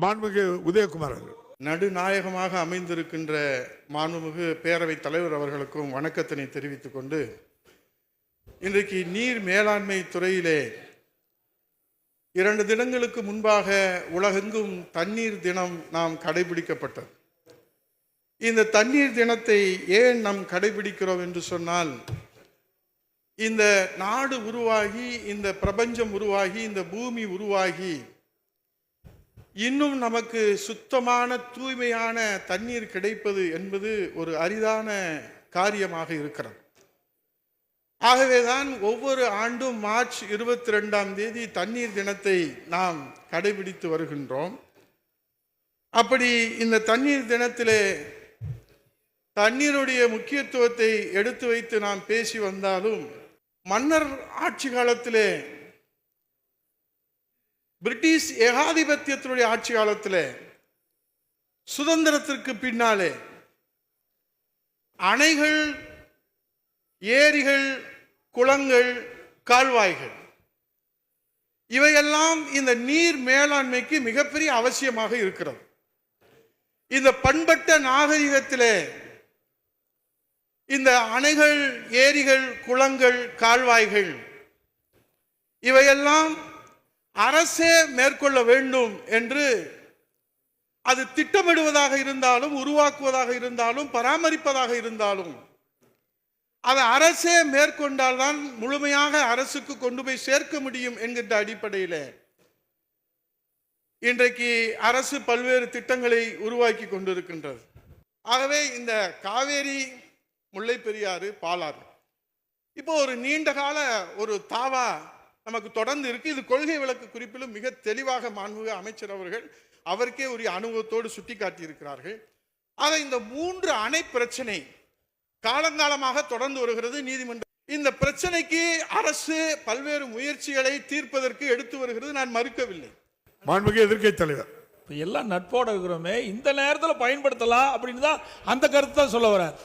மாண்புமிகு உதயகுமார் அவர்கள். நடுநாயகமாக அமைந்திருக்கின்ற மாண்புமிகு பேரவைத் தலைவர் அவர்களுக்கும் வணக்கத்தினை தெரிவித்துக் கொண்டு இன்றைக்கு நீர் மேலாண்மை துறையிலே இரண்டு தினங்களுக்கு முன்பாக உலகெங்கும் தண்ணீர் தினம் நாம் கடைபிடிக்கப்பட்டது. இந்த தண்ணீர் தினத்தை ஏன் நாம் கடைபிடிக்கிறோம் என்று சொன்னால் இந்த நாடு உருவாகி இந்த பிரபஞ்சம் உருவாகி இந்த பூமி உருவாகி இன்னும் நமக்கு சுத்தமான தூய்மையான தண்ணீர் கிடைப்பது என்பது ஒரு அரிதான காரியமாக இருக்கிறது. ஆகவேதான் ஒவ்வொரு ஆண்டும் மார்ச் இருபத்தி ரெண்டாம் தேதி தண்ணீர் தினத்தை நாம் கடைபிடித்து வருகின்றோம். அப்படி இந்த தண்ணீர் தினத்திலே தண்ணீருடைய முக்கியத்துவத்தை எடுத்து வைத்து நாம் பேசி வந்தாலும் மன்னர் ஆட்சி காலத்திலே பிரிட்டிஷ் ஏகாதிபத்தியத்தினுடைய ஆட்சி காலத்தில் சுதந்திரத்திற்கு பின்னாலே அணைகள் ஏரிகள் குளங்கள் கால்வாய்கள் இவையெல்லாம் இந்த நீர் மேலாண்மைக்கு மிகப்பெரிய அவசியமாக இருக்கிறது. இந்த பண்பட்ட நாகரிகத்திலே இந்த அணைகள் ஏரிகள் குளங்கள் கால்வாய்கள் இவையெல்லாம் அரசே மேற்கொள்ள வேண்டும் என்று அது திட்டமிடுவதாக இருந்தாலும் உருவாக்குவதாக இருந்தாலும் பராமரிப்பதாக இருந்தாலும் அதை அரசே மேற்கொண்டால்தான் முழுமையாக அரசுக்கு கொண்டு போய் சேர்க்க முடியும் என்கின்ற அடிப்படையில் இன்றைக்கு அரசு பல்வேறு திட்டங்களை உருவாக்கி கொண்டிருக்கின்றது. ஆகவே இந்த காவேரி முல்லை பெரியாறு பாலாறு இப்போ ஒரு நீண்ட கால ஒரு தாவா நமக்கு தொடர்ந்து இருக்கு. இது கொள்கை விளக்கு குறிப்பிலும் மிக தெளிவாக மாண்புமிகு அமைச்சர் அவர்கள் அவருக்கே உரிய அனுபவத்தோடு சுட்டி காட்டியிருக்கிறார்கள் ஆக இந்த மூன்று அணை பிரச்சனை காலங்காலமாக தொடர்ந்து வருகிறது. நீதிமன்றம் இந்த பிரச்சனைக்கு அரசு பல்வேறு முயற்சிகளை தீர்ப்பதற்கு எடுத்து வருகிறது. நான் மறுக்கவில்லை. மாண்புமிகு எதிர்க்கட்சி தலைவர். இப்போ எல்லாம் நட்போட இருக்கிறோமே. இந்த நேரத்தில் பயன்படுத்தலாம் அப்படின்னு தான் அந்த கருத்தை தான் சொல்ல வரார்